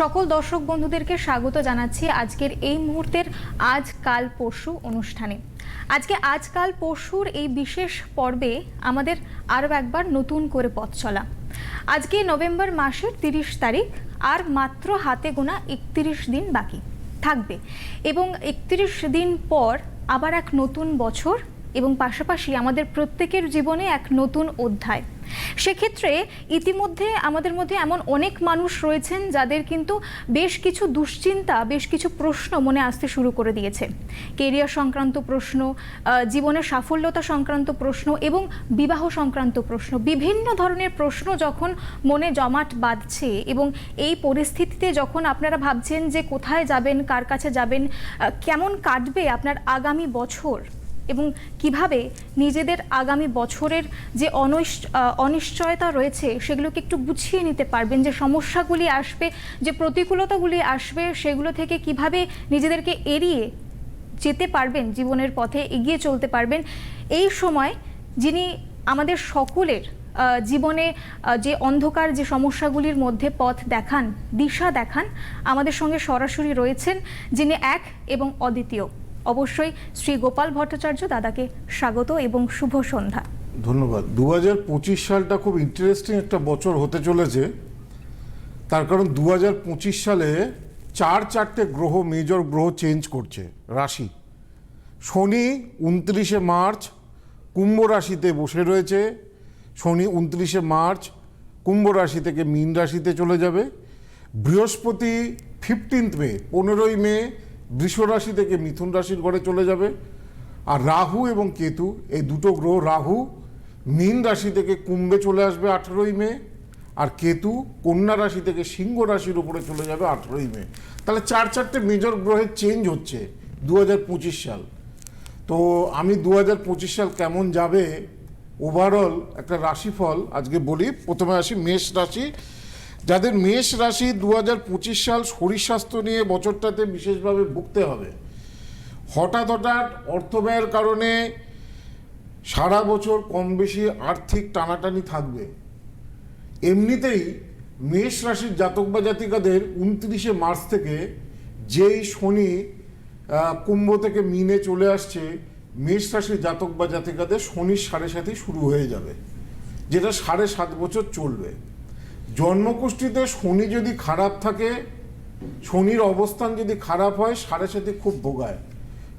সকল দর্শক বন্ধুদেরকে স্বাগত জানাচ্ছি আজকের এই মুহূর্তের আজ কাল পরশু অনুষ্ঠানে। আজকে আজকাল পরশুর এই বিশেষ পর্বে আমাদের আরও একবার নতুন করে পথ চলা। আজকে নভেম্বর মাসের তিরিশ তারিখ, আর মাত্র হাতে গোনা একত্রিশ দিন বাকি থাকবে। এবং একত্রিশ দিন পর আবার এক নতুন বছর এবং পাশাপাশি আমাদের প্রত্যেকের জীবনে এক নতুন অধ্যায়। সেক্ষেত্রে ইতিমধ্যে আমাদের মধ্যে এমন অনেক মানুষ রয়েছেন যাদের কিন্তু বেশ কিছু দুশ্চিন্তা, বেশ কিছু প্রশ্ন মনে আসতে শুরু করে দিয়েছে। কেরিয়ার সংক্রান্ত প্রশ্ন জীবনের সাফল্যতা সংক্রান্ত প্রশ্ন এবং বিবাহ সংক্রান্ত প্রশ্ন, বিভিন্ন ধরনের প্রশ্ন যখন মনে জমাট বাঁধছে এবং এই পরিস্থিতিতে যখন আপনারা ভাবছেন যে কোথায় যাবেন, কার কাছে যাবেন কেমন কাটবে আপনার আগামী বছর এবং কীভাবে নিজেদের আগামী বছরের যে অনিশ্চয়তা রয়েছে সেগুলোকে একটু গুছিয়ে নিতে পারবেন, যে সমস্যাগুলি আসবে, যে প্রতিকূলতাগুলি আসবে সেগুলো থেকে কীভাবে নিজেদেরকে এড়িয়ে যেতে পারবেন, জীবনের পথে এগিয়ে চলতে পারবেন। এই সময় যিনি আমাদের সকলের জীবনে যে অন্ধকার, যে সমস্যাগুলির মধ্যে পথ দেখান, দিশা দেখান, আমাদের সঙ্গে সরাসরি রয়েছেন, যিনি এক এবং অদ্বিতীয়। অবশ্যই শ্রী গোপাল ভট্টাচার্য দাদাকে স্বাগত এবং শুভ সন্ধ্যা। ধন্যবাদ। দু হাজার পঁচিশ সালটা খুব ইন্টারেস্টিং একটা বছর হতে চলেছে। তার কারণ দু হাজার পঁচিশ সালে চার চারটে গ্রহ মেজর গ্রহ চেঞ্জ করছে, রাশি। শনি উনত্রিশে মার্চ, কুম্ভ রাশিতে বসে রয়েছে। শনি উনত্রিশে মার্চ, কুম্ভ রাশি থেকে মীন রাশিতে চলে যাবে। বৃহস্পতি ফিফটিন্থ মে, পনেরোই মে বৃষ রাশি থেকে মিথুন রাশির ঘরে চলে যাবে। আর রাহু এবং কেতু, এই দুটো গ্রহ, রাহু, মীন রাশি থেকে কুম্ভে চলে আসবে আঠেরোই মে, আর কেতু, কন্যা রাশি থেকে সিংহ রাশির উপরে চলে যাবে আঠেরোই মে। তাহলে চার চারটে মেজর গ্রহের চেঞ্জ হচ্ছে দু হাজার পঁচিশ সাল। তো আমি দু হাজার পঁচিশ সাল কেমন যাবে? ওভারঅল একটা রাশিফল আজকে বলি। প্রথমে আসি মেষ রাশি যাদের মেষ রাশি দু হাজার পঁচিশ সাল শরীর স্বাস্থ্য নিয়ে বছরটাতে বিশেষভাবে ভুগতে হবে। হঠাৎ হঠাৎ অর্থ ব্যয়ের কারণে সারা বছর কম বেশি আর্থিক টানাটানি থাকবে। এমনিতেই মেষ রাশির জাতক বা জাতিকাদের উনত্রিশে মার্চ থেকে যেই শনি কুম্ভ থেকে মিনে চলে আসছে, মেষ রাশির জাতক বা জাতিকাদের শনির সাড়ে সাথেই শুরু হয়ে যাবে, যেটা সাড়ে সাত বছর চলবে। জন্মকুষ্ঠিতে শনি যদি খারাপ থাকে, শনির অবস্থান যদি খারাপ হয় সাড়ে সাথে খুব ভোগায়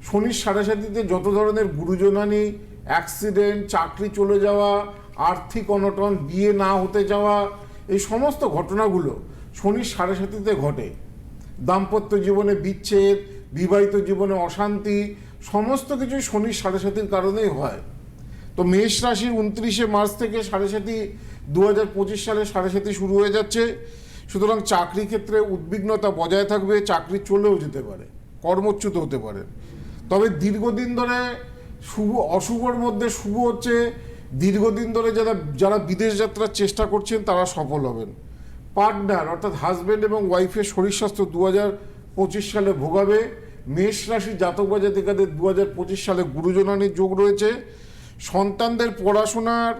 শনির সাড়ে সাথীতে যত ধরনের গুরুজনানি অ্যাক্সিডেন্ট চাকরি চলে যাওয়া, আর্থিক অনটন, বিয়ে না হতে যাওয়া, এই সমস্ত ঘটনাগুলো শনির সাড়ে সাথীতে ঘটে। দাম্পত্য জীবনে বিচ্ছেদ, বিবাহিত জীবনে অশান্তি, সমস্ত কিছুই শনির সাড়ে সাথীর কারণেই হয়। তো মেষ রাশির উনত্রিশে মার্চ থেকে সাড়ে সাথী দু হাজার পঁচিশ সালে সাড়ে সাথী শুরু হয়ে যাচ্ছে। সুতরাং চাকরি ক্ষেত্রে উদ্বিগ্নতা বজায় থাকবে, চাকরি চলেও যেতে পারে, কর্মচ্যুত হতে পারে। তবে দীর্ঘদিন ধরে শুভ, অশুভর মধ্যে শুভ হচ্ছে, দীর্ঘদিন ধরে যারা যারা বিদেশ যাত্রার চেষ্টা করছেন তারা সফল হবেন। পার্টনার অর্থাৎ হাজব্যান্ড এবং ওয়াইফের শরীর স্বাস্থ্য দু হাজার পঁচিশ সালে ভোগাবে, মেষ রাশি জাতক বা জাতিকাদের দু হাজার পঁচিশ সালে গুরুজনানির যোগ রয়েছে। সন্তানদের পড়াশোনার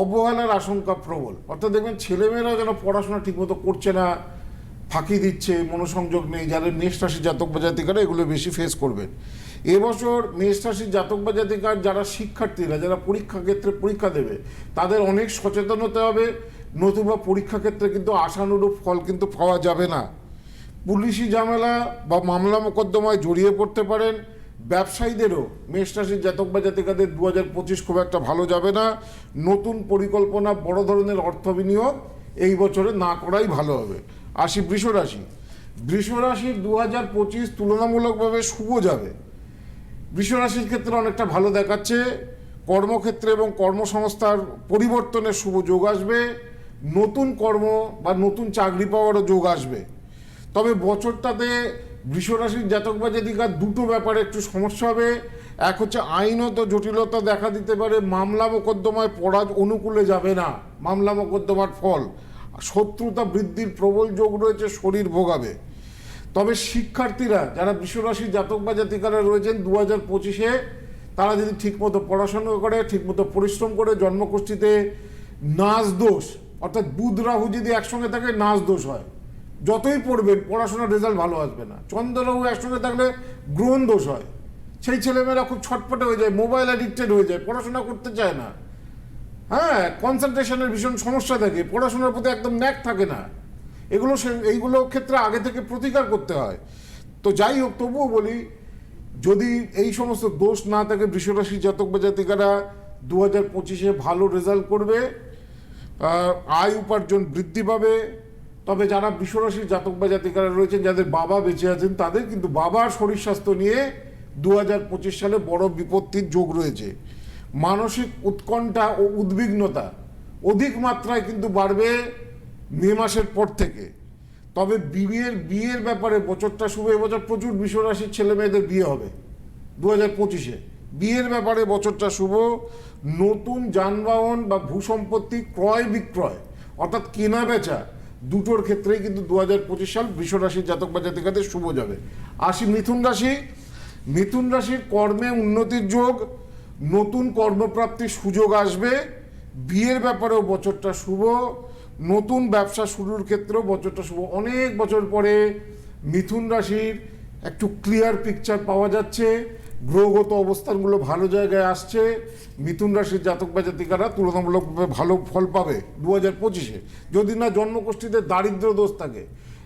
অবহেলার আশঙ্কা প্রবল। অর্থাৎ দেখবেন ছেলেমেয়েরা যেন পড়াশোনা ঠিকমতো করছে না, ফাঁকি দিচ্ছে, মনোসংযোগ নেই যাদের মেষ রাশি জাতক বা জাতিকারা এগুলো বেশি ফেস করবেন। এবছর মেষ রাশির জাতক বা জাতিকার যারা শিক্ষার্থীরা, যারা পরীক্ষা ক্ষেত্রে পরীক্ষা দেবে, তাদের অনেক সচেতন হতে হবে। নতুবা পরীক্ষা ক্ষেত্রে কিন্তু আশানুরূপ ফল কিন্তু পাওয়া যাবে না। পুলিশি ঝামেলা বা মামলা মোকদ্দমায় জড়িয়ে পড়তে পারেন। ব্যবসায়ীদেরও মেষ রাশির জাতক বা জাতিকাদের দু হাজার পঁচিশ খুব একটা ভালো যাবে না। নতুন পরিকল্পনা, বড় ধরনের অর্থ বিনিয়োগ এই বছরে না করাই ভালো হবে। আসি বৃষ রাশি। বৃষ রাশির দু হাজার পঁচিশ তুলনামূলকভাবে শুভ যাবে। বৃষ রাশির ক্ষেত্রে অনেকটা ভালো দেখাচ্ছে। কর্মক্ষেত্রে এবং কর্মসংস্থার পরিবর্তনের শুভ যোগ আসবে। নতুন কর্ম বা নতুন চাকরি পাওয়ারও যোগ আসবে। তবে বছরটাতে বৃষরাশির জাতক বা জাতিকার দুটো ব্যাপারে একটু সমস্যা হবে। এক হচ্ছে আইনত জটিলতা দেখা দিতে পারে, মামলা মোকদ্দমায় পড়া অনুকূলে যাবে না, মামলা মোকদ্দমার ফল। শত্রুতা বৃদ্ধির প্রবল যোগ রয়েছে, শরীর ভোগাবে। তবে শিক্ষার্থীরা, যারা বিশ্বরাশির জাতক বা জাতিকারা রয়েছেন দু হাজার পঁচিশে, তারা যদি ঠিকমতো পড়াশোনা করে, ঠিকমতো পরিশ্রম করে জন্মকুষ্ঠিতে নাচ দোষ, অর্থাৎ বুধ রাহু যদি একসঙ্গে থাকে, নাচ দোষ হয়। যতই পড়বেন পড়াশোনার রেজাল্ট ভালো আসবে না। চন্দ্র রাহু একসঙ্গে থাকলে গ্রহণ দোষ হয়। সেই ছেলেমেয়েরা খুব ছটপটে হয়ে যায় মোবাইল অ্যাডিক্টেড হয়ে যায়, পড়াশোনা করতে চায় না। হ্যাঁ কনসেন্ট্রেশনের ভীষণ সমস্যা থাকে, পড়াশোনার প্রতি একদম ন্যাক থাকে না। এগুলো এইগুলো ক্ষেত্রে আগে থেকে প্রতিকার করতে হয়। তো যাই হোক, তবুও বলি, যদি এই সমস্ত দোষ না থাকে বৃষরাশি জাতক বা জাতিকারা দু হাজার পঁচিশে ভালো রেজাল্ট করবে আয় উপার্জন বৃদ্ধি পাবে তবে যারা বিশ্বরাশির জাতক বা জাতিকারা রয়েছেন, যাদের বাবা বেঁচে আছেন, তাদের কিন্তু বাবার শরীর স্বাস্থ্য নিয়ে দু হাজার পঁচিশ সালে বড় বিপত্তির যোগ রয়েছে। মানসিক উৎকণ্ঠা ও উদ্বিগ্নতা অধিক মাত্রায় কিন্তু বাড়বে মে মাসের পর থেকে। তবে বিয়ের বিয়ের ব্যাপারে বছরটা শুভ, এবছর প্রচুর বিশ্বরাশির ছেলে মেয়েদের বিয়ে হবে দু হাজার পঁচিশে। বিয়ের ব্যাপারে বছরটা শুভ, নতুন যানবাহন বা ভূসম্পত্তি ক্রয় বিক্রয় অর্থাৎ কেনা বেচা দুটোর ক্ষেত্রেই কিন্তু দু হাজার পঁচিশ সাল বৃষরাশির জাতক বা জাতিকাদের শুভ যাবে। আসি মিথুন রাশি। মিথুন রাশির কর্মে উন্নতির যোগ, নতুন কর্মপ্রাপ্তির সুযোগ আসবে, বিয়ের ব্যাপারেও বছরটা শুভ, নতুন ব্যবসা শুরুর ক্ষেত্রেও বছরটা শুভ। অনেক বছর পরে মিথুন রাশির একটু ক্লিয়ার পিকচার পাওয়া যাচ্ছে। গ্রহগত অবস্থানগুলো ভালো জায়গায় আসছে, মিথুন রাশির জাতক বা জাতিকারা তুলনামূলকভাবে ভালো ফল পাবে দু হাজার পঁচিশে। যদি না জন্মগোষ্ঠীতে দারিদ্র দোষ থাকে।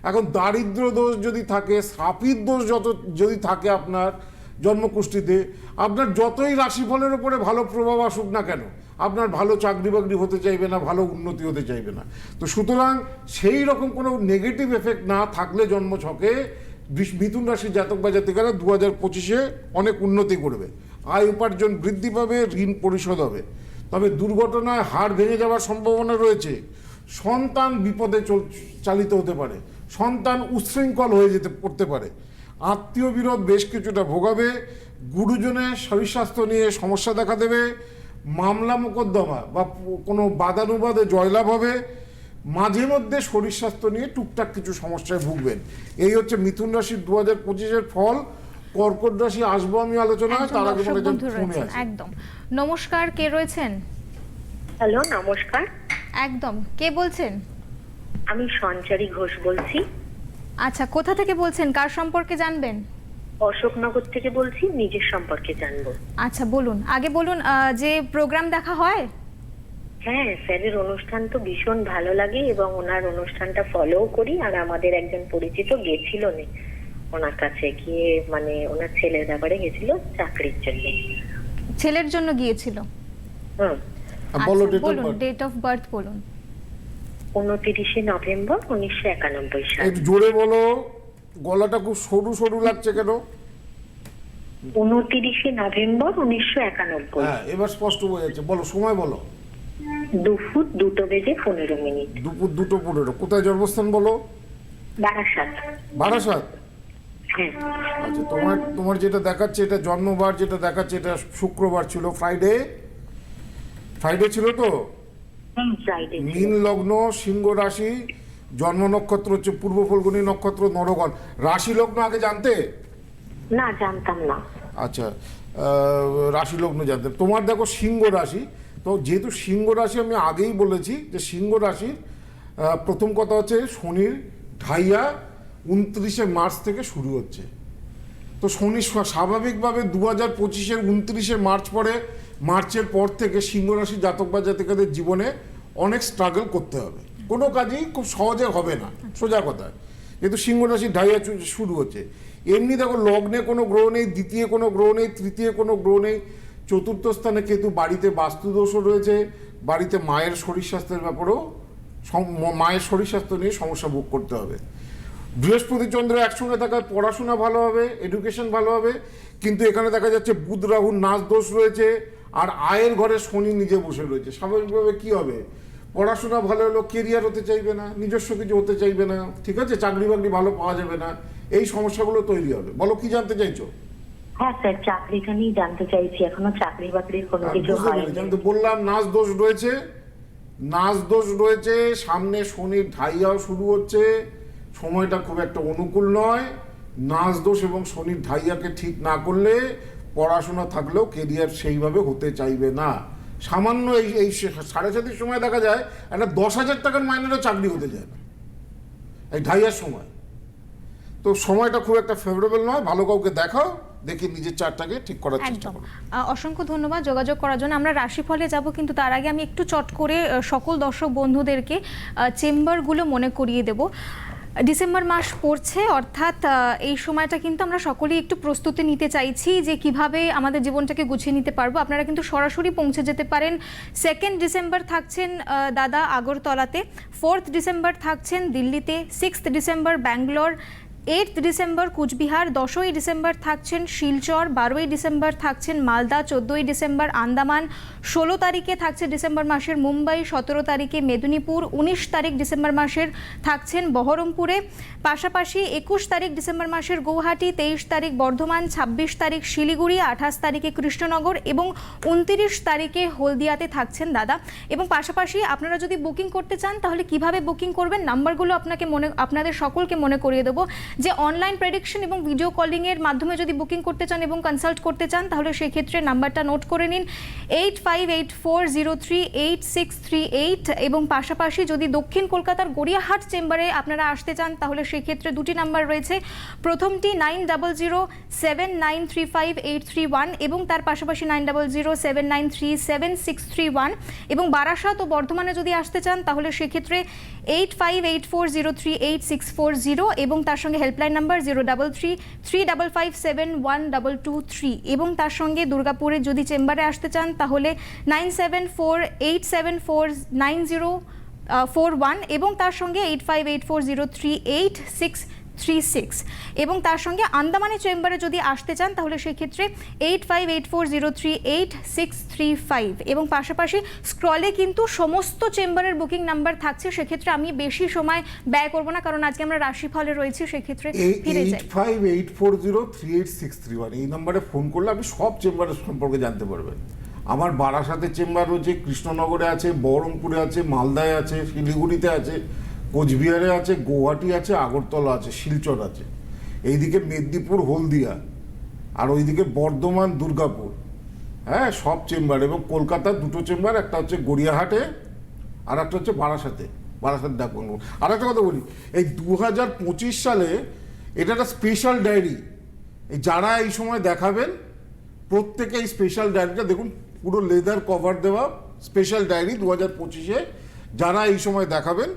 এখন দারিদ্র দোষ যদি থাকে সাপির দোষ যত যদি থাকে আপনার জন্মকুষ্ঠিতে আপনার যতই রাশিফলের উপরে ভালো প্রভাব আসুক না কেন, আপনার ভালো চাকরি বাকরি হতে চাইবে না, ভালো উন্নতি হতে চাইবে না। তো সুতরাং সেই রকম কোনো নেগেটিভ এফেক্ট না থাকলে জন্মছকে মিথুন রাশির জাতক বা জাতিকারা দু হাজার পঁচিশে অনেক উন্নতি করবে। আয় উপার্জন বৃদ্ধি পাবে, ঋণ পরিশোধ হবে। তবে দুর্ঘটনায় হাড় ভেঙে যাওয়ার সম্ভাবনা রয়েছে। সন্তান বিপদে চল- চালিত হতে পারে। সন্তান উচ্ছৃঙ্খল হয়ে যেতে, পড়তে পারে। আত্মীয় বিরোধ বেশ কিছুটা ভোগাবে। গুরুজনের শরীর স্বাস্থ্য নিয়ে সমস্যা দেখা দেবে। মামলা মোকদ্দমা বা কোনো বাদানুবাদে জয়লাভ হবে। মাঝে মধ্যে শরীর স্বাস্থ্য নিয়ে টুকটাক কিছু সমস্যায় ভুগবেন। এই হচ্ছে মিথুন রাশির দু হাজার পঁচিশের ফল। কর্কট রাশি আসব আমি আলোচনায় একজন তার আগে একদম। নমস্কার কে রয়েছেন? হ্যালো নমস্কার। একদম কে বলছেন? আমি সঞ্চারী ঘোষ বলছি। আচ্ছা কোথা থেকে বলছেন? কার সম্পর্কে জানবেন? অশোকনগর থেকে বলছি নিজের সম্পর্কে জানব। আচ্ছা বলুন। আগে বলুন আহ, যে প্রোগ্রাম দেখা হয়? হ্যাঁ স্যারের অনুষ্ঠান তো ভীষণ ভালো লাগে এবং ওনার অনুষ্ঠানটা ফলো করি আর আমাদের একজন পরিচিত গেছিল নে ওনার কাছে গিয়ে মানে ওনার ছেলের ব্যাপারে গেছিল চাকরির জন্য। ছেলের জন্য গিয়েছিল? হুম। বলো ডেট অফ বার্থ বলুন উনতিরিশে নভেম্বর উনিশশো একানব্বই সাল। একটু জোরে বলো গলাটা খুব সরু সরু লাগছে কেন? উনতিরিশে নভেম্বর উনিশশো একানব্বই। হ্যাঁ এবার স্পষ্ট বোঝা যাচ্ছে। বলো সময় বলো। দুপুর দুটো বেজে পনেরো মিনিট। দুপুর দুটো পনেরো। কোথায় জন্মস্থান বলো? বারাসাত। বারাসাত? হ্যাঁ। আচ্ছা তোমার তোমার যেটা দেখাচ্ছে এটা জন্মবার যেটা দেখাচ্ছে এটা শুক্রবার ছিল। ফ্রাইডে ফ্রাইডে ছিল তো? মীন লগ্ন সিংহ রাশি জন্ম নক্ষত্র হচ্ছে পূর্ব ফল্গুনী নক্ষত্র নরগণ। রাশি লগ্ন আগে জানতে? না জানতাম না। আচ্ছা আহ, রাশি লগ্ন জানতে। তোমার দেখো সিংহ রাশি তো যেহেতু সিংহ রাশি আমি আগেই বলেছি যে সিংহ রাশির প্রথম কথা হচ্ছে শনির ঢাইয়া উনত্রিশে মার্চ থেকে শুরু হচ্ছে। তো শনি স্বাভাবিকভাবে দু হাজার পঁচিশের উনত্রিশে মার্চ পরে, মার্চের পর থেকে সিংহ রাশি জাতক বা জাতিকাদের জীবনে অনেক স্ট্রাগল করতে হবে। কোনো কাজই খুব সহজে হবে না, সোজা কথা। যেহেতু সিংহ রাশি ঢাইয়া শুরু হচ্ছে। এমনি দেখো লগ্নে কোনো গ্রহ নেই, দ্বিতীয় কোনো গ্রহ নেই, তৃতীয় কোনো গ্রহ নেই চতুর্থ স্থানে কেতু বাড়িতে বাস্তুদোষও রয়েছে, বাড়িতে মায়ের শরীর স্বাস্থ্যের ব্যাপারেও মায়ের শরীর স্বাস্থ্য নিয়ে সমস্যা ভোগ করতে হবে। বৃহস্পতি চন্দ্র একসঙ্গে থাকায় পড়াশোনা ভালো হবে এডুকেশন ভালো হবে, কিন্তু এখানে দেখা যাচ্ছে বুধ রাহুর নাচ দোষ রয়েছে, আর আয়ের ঘরে শনি নিজে বসে রয়েছে। স্বাভাবিকভাবে কি হবে? পড়াশোনা ভালো হলো কেরিয়ার হতে চাইবে না, নিজস্ব কিছু হতে চাইবে না, ঠিক আছে? চাকরি বাকরি ভালো পাওয়া যাবে না, এই সমস্যাগুলো তৈরি হবে। বলো, কি জানতে চাইছো? হ্যাঁ স্যার চাকরিটা নিয়ে জানতে চাইছি। এখনও চাকরি বাকরির কোনো কিছু হয়নি। পেরেছি, বললাম নাচ দোষ রয়েছে। নাচ দোষ রয়েছে সামনে শনির ঢাইয়াও শুরু হচ্ছে। সময়টা খুব একটা অনুকূল নয়। নাচ দোষ এবং শনির ঢাইয়াকে ঠিক না করলে পড়াশোনা থাকলেও কেরিয়ার সেইভাবে হতে চাইবে না। সামান্য এই এই সাড়ে সাতির সময় দেখা যায় একটা দশ হাজার টাকার মাইনেরও চাকরি হতে যায় না। এই ঢাইয়ার সময়। তো সময়টা খুব একটা ফেভারেবল নয়। ভালো কাউকে দেখাও। দেখি নিজের চারটাকে ঠিক করার চেষ্টা একদম। করো অসংখ্য ধন্যবাদ যোগাযোগ করার জন্য। আমরা রাশিফলে যাব কিন্তু তার আগে আমি একটু চট করে সকল দর্শক বন্ধুদেরকে চেম্বারগুলো মনে করিয়ে দেব। ডিসেম্বর মাস পড়ছে অর্থাৎ এই সময়টা কিন্তু আমরা সকলেই একটু প্রস্তুতি নিতে চাইছি যে কীভাবে আমাদের জীবনটাকে গুছিয়ে নিতে পারব। আপনারা কিন্তু সরাসরি পৌঁছে যেতে পারেন। সেকেন্ড ডিসেম্বর থাকছেন দাদা আগরতলাতে ফোর্থ ডিসেম্বর থাকছেন দিল্লিতে sixth December Bangalore eight December Cooch Behar, দশই ডিসেম্বর থাকছেন শিলচর, বারোই ডিসেম্বর থাকছেন মালদা, চোদ্দোই ডিসেম্বর আন্দামান, ষোলো তারিখে থাকছে ডিসেম্বর মাসের মুম্বাই, সতেরো তারিখে মেদিনীপুর, উনিশ তারিখ ডিসেম্বর মাসের থাকছেন বহরমপুরে। পাশাপাশি একুশ তারিখ ডিসেম্বর মাসের গৌহাটি, তেইশ তারিখ বর্ধমান, ছাব্বিশ তারিখ শিলিগুড়ি, আঠাশ তারিখে কৃষ্ণনগর এবং উনতিরিশ তারিখে হলদিয়াতে থাকছেন দাদা। এবং পাশাপাশি আপনারা যদি বুকিং করতে চান, তাহলে কীভাবে বুকিং করবেন? নাম্বারগুলো আপনাকে মনে, আপনাদের সকলকে মনে করিয়ে দেবো। যে অনলাইন প্রেডিকশন এবং ভিডিও কলিংয়ের মাধ্যমে যদি বুকিং করতে চান এবং কনসাল্ট করতে চান, তাহলে সেই ক্ষেত্রে নাম্বারটা নোট করে নিন। Eight five eight four zero three eight six three eight এবং পাশাপাশি যদি দক্ষিণ কলকাতার গড়িয়াহাট চেম্বারে আপনারা আসতে চান, তাহলে সেই ক্ষেত্রে দুটি নাম্বার রয়েছে। প্রথমটি nine double zero seven nine three five eight three one এবং তার পাশাপাশি nine double zero seven nine three seven six three one এবং বারাসাত ও বর্ধমানে যদি আসতে চান, তাহলে সেক্ষেত্রে eight five eight four zero three eight six four zero এবং তার সঙ্গে helpline number zero double three three double five seven one double two three এবং তার সঙ্গে দুর্গাপুরে যদি চেম্বারে আসতে চান, তাহলে nine seven four eight seven four nine zero four one এবং তার সঙ্গে eight five eight four zero three eight six three six. এবং তার সঙ্গে আন্দামানি চেম্বারে যদি আসতে চান তাহলে সেক্ষেত্রে eight five eight four zero three eight six three five. এবং পাশাপাশি স্ক্রলে কিন্তু সমস্ত চেম্বারের বুকিং নাম্বার থাকছে সেক্ষেত্রে আমি বেশি সময় ব্যয় করব না কারণ আজকে আমরা রাশিফলে রয়েছি সেক্ষেত্রে ফিরে যাই। Five eight four zero three eight six three one এই নাম্বারে ফোন করলে আপনি সব চেম্বারের সম্পর্কে জানতে পারবেন। আমার বারাসাতে চেম্বার রয়েছে কৃষ্ণনগরে আছে বহরমপুরে আছে মালদায় আছে শিলিগুড়িতে আছে। কোচবিহারে আছে গৌহাটি আছে, আগরতলা আছে, শিলচর আছে। এইদিকে মেদিনীপুর, হলদিয়া। আর ওইদিকে বর্ধমান, দুর্গাপুর। হ্যাঁ সব চেম্বার এবং কলকাতার দুটো চেম্বার, একটা হচ্ছে গড়িয়াহাটে আর একটা হচ্ছে বারাসাতে। বারাসাত ডাকবাংলো আর একটা কথা বলি, এই দু হাজার পঁচিশ সালে এটা একটা স্পেশাল ডায়েরি এই যারা এই সময় দেখাবেন, প্রত্যেকে এই স্পেশাল ডায়েরিটা দেখুন, পুরো লেদার কভার দেওয়া স্পেশাল ডায়েরি দু হাজার পঁচিশে। যারা এই সময় দেখাবেন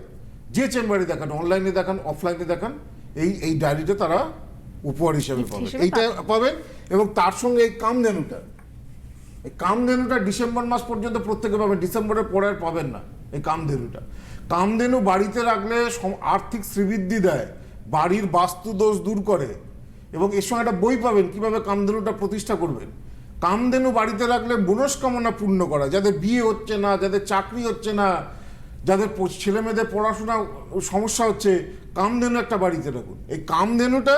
যে চেম্বারে দেখান অনলাইনে দেখান অফলাইনে দেখান এই এই ডায়েরিটা তারা উপহার হিসেবে পাবেন এইটা পাবেন এবং তার সঙ্গে এই কামধেনুটা। এই কামধেনুটা ডিসেম্বর মাস পর্যন্ত প্রত্যেকে পাবেন ডিসেম্বরের পরে আর পাবেন না এই কামধেনুটা। কামধেনু বাড়িতে রাখলে আর্থিক শ্রীবৃদ্ধি দেয় বাড়ির বাস্তু দোষ দূর করে এবং এর সঙ্গে একটা বই পাবেন কীভাবে কামধেনুটা প্রতিষ্ঠা করবেন। কামধেনু বাড়িতে রাখলে মনস্কামনা পূর্ণ করা যাদের বিয়ে হচ্ছে না যাদের চাকরি হচ্ছে না যাদের ছেলে মেয়েদের পড়াশোনা সমস্যা হচ্ছে, কামধেনু একটা বাড়িতে রাখুন। এই কামধেনুটা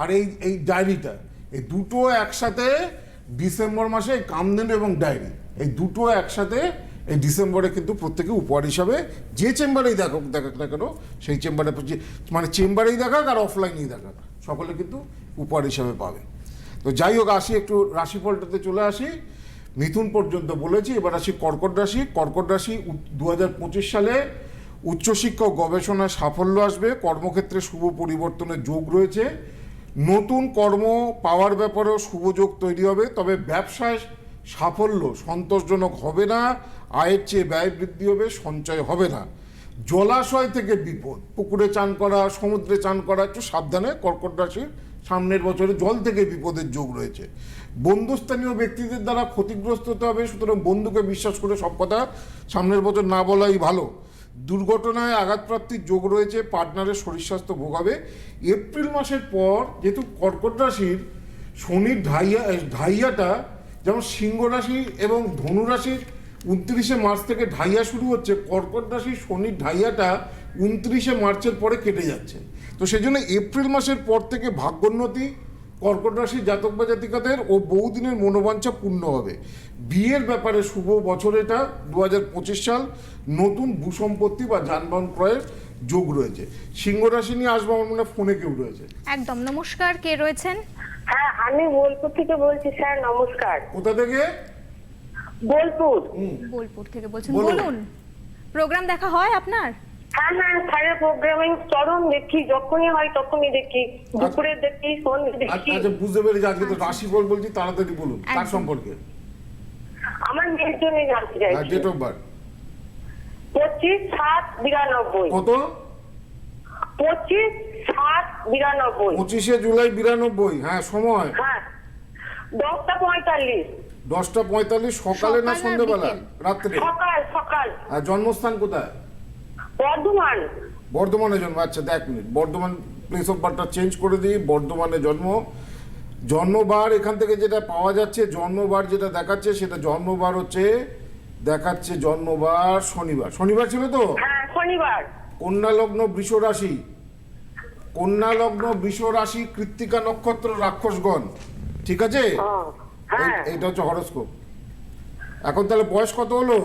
আর এই এই ডায়েরিটা, এই দুটো একসাথে ডিসেম্বর মাসে এই কামধেনু এবং ডায়েরি, এই দুটো একসাথে এই ডিসেম্বরে কিন্তু প্রত্যেকে উপহার হিসাবে যে চেম্বারেই দেখাক দেখাক না কেন, সেই চেম্বারে মানে চেম্বারেই দেখাক আর অফলাইনেই দেখাক, সকলে কিন্তু উপহার হিসাবে পাবে। তো যাই হোক, আসি একটু রাশিফলটাতে চলে আসি। মিথুন পর্যন্ত বলেছি, এবার আসি কর্কট রাশি। কর্কট রাশি দু সালে উচ্চশিক্ষা গবেষণায় সাফল্য আসবে, কর্মক্ষেত্রে শুভ পরিবর্তনের যোগ রয়েছে। নতুন কর্ম পাওয়ার ব্যাপারেও শুভ যোগ তৈরি হবে, তবে ব্যবসায় সাফল্য সন্তোষজনক হবে না, আয়ের চেয়ে ব্যয় বৃদ্ধি হবে, সঞ্চয় হবে না। জলাশয় থেকে বিপদ, পুকুরে চান করা, সমুদ্রে চান করা, একটু সাবধানে কর্কট রাশির সামনের বছরে জল থেকে বিপদের যোগ রয়েছে। বন্ধুস্থানীয় ব্যক্তিদের দ্বারা ক্ষতিগ্রস্ত হতে হবে, সুতরাং বন্ধুকে বিশ্বাস করে সব কথা সামনের বছর না বলাই ভালো। দুর্ঘটনায় আঘাতপ্রাপ্তির যোগ রয়েছে, পার্টনারের শরীর স্বাস্থ্য ভোগাবে এপ্রিল মাসের পর যেহেতু কর্কট রাশির শনির ঢাইয়া ঢাইয়াটা যেমন সিংহ রাশি এবং ধনু রাশির উনত্রিশে মার্চ থেকে ঢাইয়া শুরু হচ্ছে, কর্কট রাশির শনির ঢাইয়াটা উনত্রিশে মার্চের পরে কেটে যাচ্ছে। তো সেই জন্য এপ্রিল মাসের পর থেকে ভাগ্যোন্নতি কর্কট রাশির জাতক বা জাতিকাদের ও বহুদিনের মনোবাঞ্ছা পূর্ণ হবে। বিয়ের ব্যাপারে শুভ বছর এটা দু সাল। নতুন ভূসম্পত্তি বা যানবাহন ক্রয়ের যোগ রয়েছে। সিংহ রাশি নিয়ে আসব আমার মনে ফোনে কেউ রয়েছে। একদম নমস্কার কে রয়েছেন? হ্যাঁ আমি বোলপুর থেকে বলছি স্যার নমস্কার। কোথা থেকে? বোলপুর। বোলপুর থেকে বলছেন বলুন। বলুন। প্রোগ্রাম দেখা হয় আপনার? হ্যাঁ হ্যাঁ স্যারের প্রোগ্রামিং চরম দেখি যখনই হয় তখনই দেখি। দুপুরে দেখি সন্ধ্যে আচ্ছা দেখি। আচ্ছা, বুঝতে পেরেছি। আজকে তো রাশিফল বলছি তাড়াতাড়ি বলুন তার সম্পর্কে। আমার মেয়ের জন্য জানতে হ্যাঁ চাইছি। ডেট অফ বার্থ পঁচিশ সাত বিরানব্বই। কত? পঁচিশ সাত বিরানব্বই। পঁচিশে জুলাই বিরানব্বই। হ্যাঁ সময়। হ্যাঁ। দশটা পঁয়তাল্লিশ। দশটা পঁয়তাল্লিশ সকালে না সন্ধ্যেবেলা? রাত্রে? সকাল সকাল। আর জন্মস্থান কোথায়? বর্ধমান। বর্ধমানে জন্ম আচ্ছা দেখ মিনিট বর্ধমান প্লেস অফ বার্থটা চেঞ্জ করে দিই বর্ধমানে জন্ম। জন্মবার এখান থেকে যেটা পাওয়া যাচ্ছে জন্মবার যেটা দেখাচ্ছে সেটা জন্মবার হচ্ছে দেখাচ্ছে জন্মবার শনিবার। শনিবার ছিল তো? হ্যাঁ শনিবার। কন্যা লগ্ন বৃষ রাশি। কন্যা লগ্ন বৃষ রাশি কৃত্তিকা নক্ষত্র রাক্ষসগণ। ঠিক আছে? হ্যাঁ। এইটা হচ্ছে হরস্কোপ। এখন তাহলে বয়স কত হলো?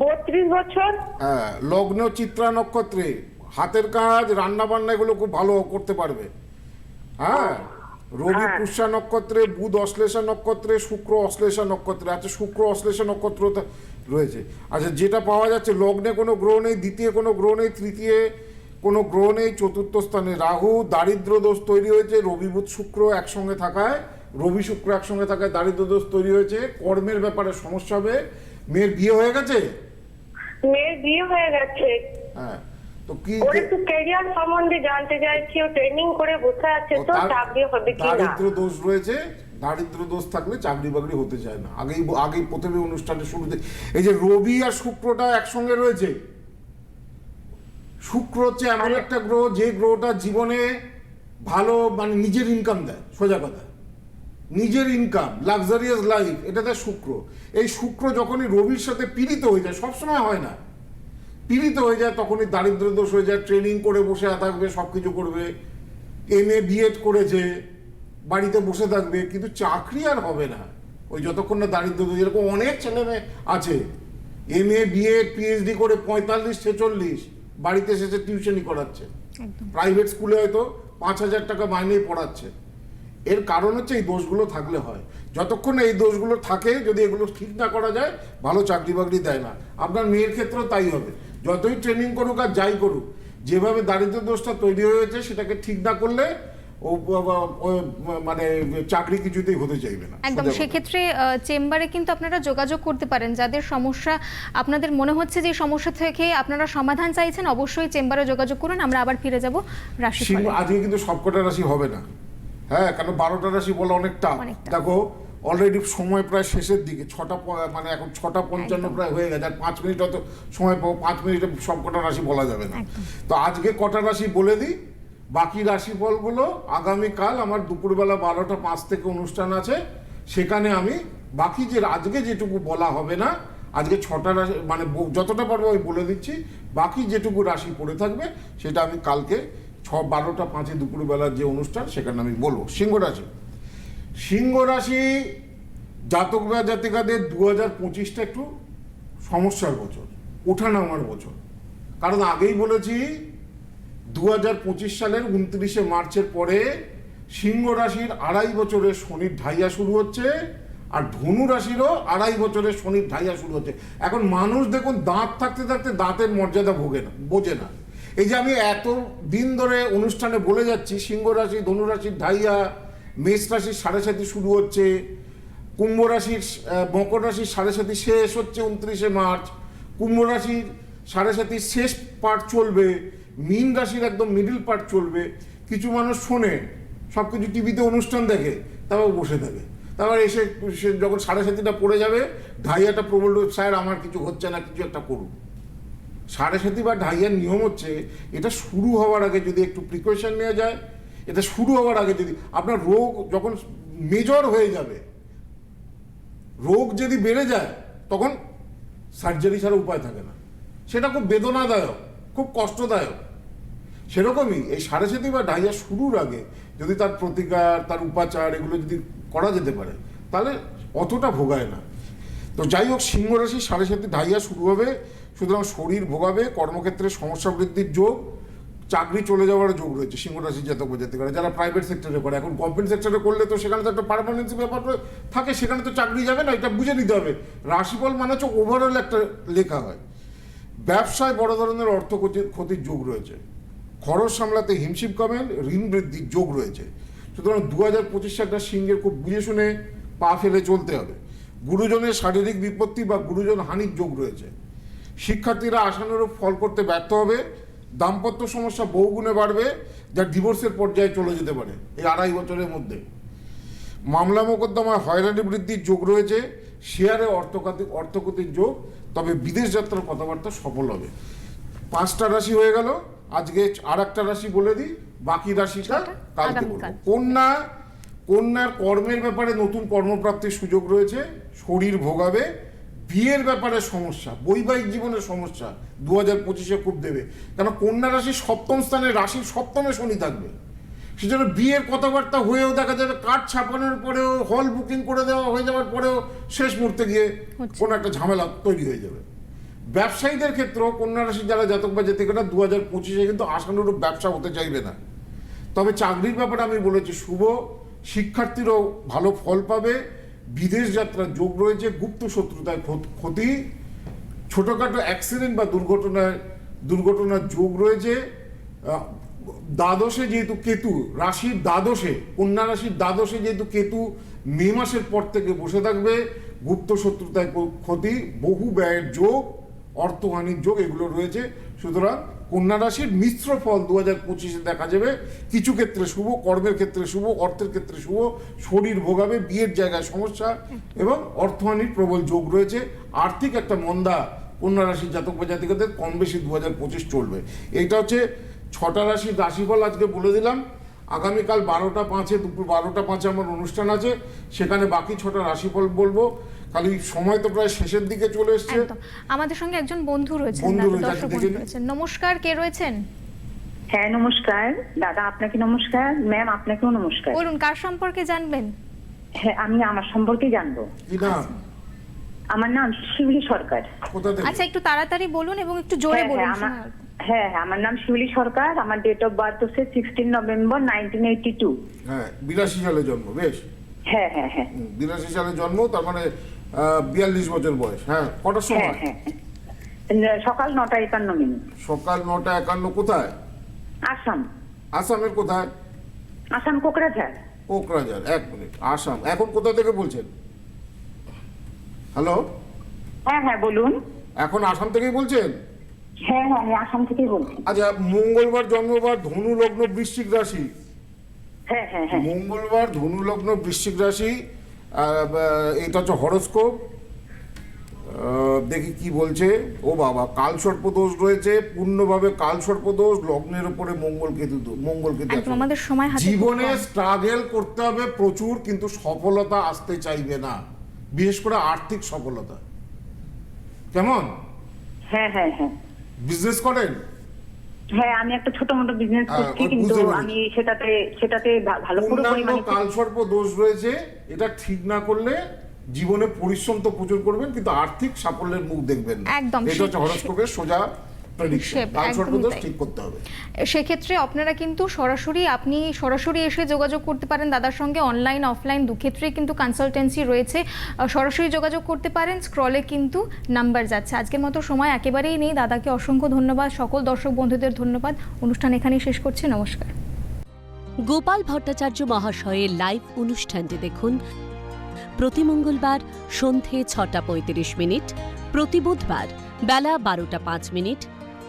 বত্রিশ বছর? হ্যাঁ লগ্ন চিত্রা নক্ষত্রে। হাতের কাজ রান্না বান্না এগুলো খুব ভালো করতে পারবে। হ্যাঁ রবি হ্যাঁ। পুষ্যা নক্ষত্রে বুধ অশ্লেষা নক্ষত্রে শুক্র অশ্লেষা নক্ষত্রে। আচ্ছা শুক্র অশ্লেষা নক্ষত্র রয়েছে। আচ্ছা যেটা পাওয়া যাচ্ছে লগ্নে কোনো গ্রহ নেই দ্বিতীয় কোনো গ্রহ নেই তৃতীয় কোনো গ্রহ নেই চতুর্থ স্থানে রাহু দারিদ্র দোষ তৈরি হয়েছে রবি বুধ শুক্র একসঙ্গে থাকায় রবি শুক্র একসঙ্গে থাকায় দারিদ্র দোষ তৈরি হয়েছে। কর্মের ব্যাপারে সমস্যা হবে। মেয়ের বিয়ে হয়ে গেছে? মেয়ের বিয়ে হয়ে গেছে। হ্যাঁ তো কি ওর একটু ক্যারিয়ার সম্বন্ধে জানতে চাইছি ও ট্রেনিং করে বসে আছে তো চাকরি হবে কি না দারিদ্র দোষ রয়েছে দারিদ্র দোষ থাকলে চাকরি বাকরি হতে চায় না। আগেই আগেই প্রথমে অনুষ্ঠানের শুরুতে এই যে রবি আর শুক্রটা একসঙ্গে রয়েছে। শুক্র হচ্ছে এমন একটা গ্রহ যে গ্রহটা জীবনে ভালো মানে নিজের ইনকাম দেয় সোজা কথা। নিজের ইনকাম লাক্সারিয়াস লাইফ এটাতে শুক্র। এই শুক্র যখনই রবির সাথে পীড়িত হয়ে যায় সবসময় হয় না। পীড়িত হয়ে যায় তখনই দারিদ্র দোষ হয়ে যায় ট্রেনিং করে বসে থাকবে সব কিছু করবে এম এ বিএড করেছে বাড়িতে বসে থাকবে কিন্তু চাকরি আর হবে না। ওই যতক্ষণ না দারিদ্র দোষ এরকম অনেক ছেলে মেয়ে আছে। এম এ বিএড পিএইচডি করে পঁয়তাল্লিশ ছেচল্লিশ বাড়িতে এসেছে টিউশনই করাচ্ছে। প্রাইভেট স্কুলে হয়তো পাঁচ হাজার টাকা মাইনেই পড়াচ্ছে। এর কারণ হচ্ছে এই দোষগুলো থাকলে হয়। যতক্ষণ এই দোষগুলো থাকে যদি এগুলো ঠিক না করা যায় ভালো চাকরি বাকরি দেয় না। আপনার মেয়ের ক্ষেত্রেও তাই হবে। যতই ট্রেনিং করুক আর যাই করুক যেভাবে দারিদ্র দোষটা তৈরি হয়েছে সেটাকে ঠিক না করলে ও মানে চাকরি কিছুতেই হতে চাইবে না। একদম সেক্ষেত্রে চেম্বারে কিন্তু আপনারা যোগাযোগ করতে পারেন। যাদের সমস্যা আপনাদের মনে হচ্ছে যে সমস্যা থেকে আপনারা সমাধান চাইছেন অবশ্যই চেম্বারে যোগাযোগ করুন। আমরা আবার ফিরে যাব রাশি আজকে কিন্তু সবকটা রাশি হবে না। হ্যাঁ কেন বারোটা রাশি বলা অনেক টাফ অনেক tough। দেখো অলরেডি সময় প্রায় শেষের দিকে ছটা মানে এখন ছটা পঞ্চান্ন প্রায় হয়ে গেছে আর পাঁচ মিনিট অত সময় পাবো পাঁচ মিনিটে সব কটা রাশি বলা যাবে না। তো আজকে কটা রাশি বলে দিই? বাকি রাশি রাশিফলগুলো আগামীকাল আমার দুপুরবেলা বারোটা পাঁচ থেকে অনুষ্ঠান আছে সেখানে আমি বাকি যে আজকে যেটুকু বলা হবে না আজকে ছটা রাশি মানে যতটা পারব আমি বলে দিচ্ছি বাকি যেটুকু রাশি পড়ে থাকবে সেটা আমি কালকে ছ বারোটা পাঁচে দুপুরবেলার যে অনুষ্ঠান, সেখানে আমি বলব, সিংহ রাশি। সিংহ রাশি জাতক বা জাতিকাদের দু হাজার পঁচিশটা একটু সমস্যার বছর ওঠানামার বছর। কারণ আগেই বলেছি দু হাজার পঁচিশ সালের উনত্রিশে মার্চের পরে সিংহ রাশির আড়াই বছরের শনির ঢাইয়া শুরু হচ্ছে আর ধনু রাশিরও আড়াই বছরের শনির ঢাইয়া শুরু হচ্ছে। এখন মানুষ দেখুন, দাঁত থাকতে থাকতে দাঁতের মর্যাদা ভোগে না, বোঝে না। এই যে আমি এত দিন ধরে অনুষ্ঠানে বলে যাচ্ছি, সিংহ রাশি, ধনু রাশির ঢাইয়া, মেষ রাশির সাড়ে সাথে শুরু হচ্ছে, কুম্ভ রাশির মকর রাশির সাড়ে সাথী শেষ হচ্ছে উনত্রিশে মার্চ, কুম্ভ রাশির সাড়ে সাথীর শেষ পার্ট চলবে, মীন রাশির একদম মিডিল পার্ট চলবে, কিছু মানুষ শোনে সব কিছু টিভিতে অনুষ্ঠান দেখে তারপর বসে থাকে। তারপর এসে সে যখন সাড়ে সাতিটা পড়ে যাবে, ঢাইয়াটা প্রবল স্যার, আমার কিছু হচ্ছে না, কিছু একটা করুন। সাড়ে সাতি বা ঢাইয়ার নিয়ম হচ্ছে, এটা শুরু হওয়ার আগে যদি একটু প্রিকশন নেওয়া যায়, এটা শুরু হওয়ার আগে যদি, আপনার রোগ যখন মেজর হয়ে যাবে, রোগ যদি বেড়ে যায়, তখন সার্জারি ছাড়া উপায় থাকে না। সেটা খুব বেদনাদায়ক, খুব কষ্টদায়ক। সেরকমই এই সাড়ে সাথী বা ডাইয়া শুরুর আগে যদি তার প্রতিকার, তার উপাচার এগুলো যদি করা যেতে পারে, তাহলে অতটা ভোগায় না। তো যাই হোক সিংহ রাশি সাড়ে সাথে ঢাইয়া শুরু হবে সুতরাং শরীর ভোগাবে, কর্মক্ষেত্রে সমস্যা বৃদ্ধির যোগ, চাকরি চলে যাওয়ার যোগ রয়েছে, সিংহ রাশি জাতক বা জাতিকারা যারা প্রাইভেট সেক্টরে করে এখন গভর্নমেন্ট সেক্টরে করলে তো সেখানে তো একটা পারমানেন্সি ব্যাপার থাকে, সেখানে তো চাকরি যাবে না, এটা বুঝে নিতে হবে। রাশিফল মানে হচ্ছে ওভারঅল একটা লেখা হয়। ব্যবসায় বড় ধরনের অর্থ ক্ষতি- ক্ষতির যোগ রয়েছে। খরচ সামলাতে হিমশিম কমেন, ঋণ বৃদ্ধির যোগ রয়েছে। সুতরাং দু হাজার পঁচিশ সালটা সিংহের খুব বুঝে শুনে পা ফেলে চলতে হবে। গুরুজনের শারীরিক বিপত্তি বা গুরুজন হানির যোগ রয়েছে। শিক্ষার্থীরা আশানুরূপ ফল করতে ব্যর্থ হবে। দাম্পত্য সমস্যা বহুগুণে বাড়বে যা ডিভোর্সের পর্যায়ে চলে যেতে পারে এই আড়াই বছরের মধ্যে। মামলা মোকদ্দমায় হয়রানি বৃদ্ধির যোগ রয়েছে শেয়ারে অর্থকাতি অর্থগতির যোগ তবে বিদেশ যাত্রার কথাবার্তা সফল হবে। পাঁচটা রাশি হয়ে গেল আজকে আর একটা রাশি বলে দিই বাকি রাশিটা কালকে বলব। কন্যা কন্যার কর্মের ব্যাপারে নতুন কর্মপ্রাপ্তির সুযোগ রয়েছে শরীর ভোগাবে বিয়ের ব্যাপারে সমস্যা বৈবাহিক জীবনের সমস্যা দু হাজার পঁচিশে খুব দেবে। কেন কন্যা রাশি সপ্তম স্থানে রাশির সপ্তমে শনি থাকবে। সেজন্য বিয়ের কথাবার্তা হয়েও দেখা যাবে কার্ড ছাপানোর পরেও হল বুকিং করে দেওয়া হয়ে যাওয়ার পরেও শেষ মুহূর্তে গিয়ে কোনো একটা ঝামেলা তৈরি হয়ে যাবে। ব্যবসায়ীদের ক্ষেত্রেও কন্যা রাশির যারা জাতক বা জাতিকারা দু হাজার পঁচিশে কিন্তু আশানুরূপ ব্যবসা হতে চাইবে না। তবে চাকরির ব্যাপারে আমি বলেছি শুভ শিক্ষার্থীরাও ভালো ফল পাবে। বিদেশ যাত্রার যোগ রয়েছে, গুপ্ত শত্রুতায় ক্ষতি, ছোটোখাটো অ্যাক্সিডেন্ট বা দুর্ঘটনায়, দুর্ঘটনার যোগ রয়েছে দ্বাদশে যেহেতু কেতু, রাশির দ্বাদশে, কন্যা রাশির দ্বাদশে যেহেতু কেতু মে মাসের পর থেকে বসে থাকবে, গুপ্ত শত্রুতায় ক্ষতি, বহু ব্যয়ের যোগ, অর্থহানির যোগ এগুলো রয়েছে। সুতরাং কন্যা রাশির মিশ্র ফল দু হাজার পঁচিশে দেখা যাবে। কিছু ক্ষেত্রে শুভ, কর্মের ক্ষেত্রে শুভ, অর্থের ক্ষেত্রে শুভ, শরীর ভোগাবে, বিয়ের জায়গায় সমস্যা এবং অর্থহানির প্রবল যোগ রয়েছে। আর্থিক একটা মন্দা কন্যা রাশির জাতক বা জাতিকাদের কম বেশি দু পঁচিশ চলবে। এটা হচ্ছে ছটা রাশির রাশিফল আজকে বলে দিলাম। আগামীকাল বারোটা পাঁচে দুপুর বারোটা পাঁচে আমার অনুষ্ঠান আছে। সেখানে বাকি ছটা রাশিফল বলব। খালি সময় তো প্রায় শেষের দিকে চলে এসছে। আমাদের সঙ্গে একজন বন্ধু রয়েছেন নিন। রয়েছেন। নমস্কার কে রয়েছেন? হ্যাঁ নমস্কার। দাদা আপনাকে নমস্কার? ম্যাম আপনাকেও নমস্কার। বলুন কার সম্পর্কে জানবেন? হ্যাঁ আমি আমার সম্পর্কে জানব। কি নাম? আমার নাম শিউলি সরকার। আচ্ছা একটু তাড়াতাড়ি বলুন এবং একটু জোরে হ্যাঁ, বলুন হ্যাঁ, আমার হ্যাঁ হ্যাঁ আমার নাম শিউলি সরকার আমার ডেট অফ বার্থ হচ্ছে sixteen November nineteen eighty two হ্যাঁ বিরাশি সালে জন্ম বেশ। হ্যাঁ হ্যাঁ হ্যাঁ। বিরাশি সালে জন্ম তার মানে বিয়াল্লিশ বছর বয়স। হ্যাঁ কটার সময়? হ্যাঁ হ্যাঁ। সকাল নটা একান্ন মিনিট। সকাল নটা একান্ন কোথায়? আসাম। আসামের কোথায়? আসাম কোকরাঝাড় কোকরাঝার এক মিনিট। আসাম এখন কোথা থেকে বলছেন? হ্যালো? হ্যাঁ হ্যাঁ বলুন। এখন আসাম থেকেই বলছেন? হ্যাঁ হ্যাঁ আমি আসাম থেকেই বলছি। আচ্ছা মঙ্গলবার জন্মবার ধনু লগ্ন বৃশ্চিক রাশি? হ্যাঁ হ্যাঁ হ্যাঁ। মঙ্গলবার ধনু লগ্ন বৃশ্চিক রাশি এটা হচ্ছে হরস্কোপ। দেখি কি বলছে। ও বাবা কাল সর্পদোষ রয়েছে পূর্ণভাবে কাল সর্পদোষ লগ্নের উপরে মঙ্গল কেতু দো- মঙ্গল কেতু আমাদের সময় জীবনে। স্ট্রাগল করতে হবে প্রচুর কিন্তু সফলতা আসতে চাইবে না। বিশেষ করে আর্থিক সফলতা। কেমন? হ্যাঁ হ্যাঁ হ্যাঁ। বিজনেস করেন? হ্যাঁ আমি একটা ছোট মোটো বিজনেস হ্যাঁ, করছি কিন্তু আমি সেটাতে সেটাতে ভা- ভালো করে পরিমাণে কালসর্প দোষ রয়েছে এটা ঠিক না করলে জীবনে পরিশ্রম তো প্রচুর করবেন কিন্তু আর্থিক সাফল্যের মুখ দেখবেন না। একদম, এটা হচ্ছে হরস্কোপের সোজা সেক্ষেত্রে আপনারা কিন্তু সরাসরি আপনি সরাসরি এসে যোগাযোগ করতে পারেন দাদার সঙ্গে অনলাইন অফলাইন দু ক্ষেত্রেই কিন্তু কনসালটেন্সি রয়েছে। সরাসরি যোগাযোগ করতে পারেন স্ক্রলে কিন্তু নাম্বার যাচ্ছে। আজকের মতো সময় একেবারেই নেই। দাদাকে অসংখ্য ধন্যবাদ। সকল দর্শক বন্ধুদের ধন্যবাদ। অনুষ্ঠান এখানেই শেষ করছি। নমস্কার। গোপাল ভট্টাচার্য মহাশয়ের লাইভ অনুষ্ঠানটি দেখুন প্রতি মঙ্গলবার সন্ধে ছটা পঁয়ত্রিশ মিনিট প্রতি বুধবার বেলা বারোটা পাঁচ মিনিট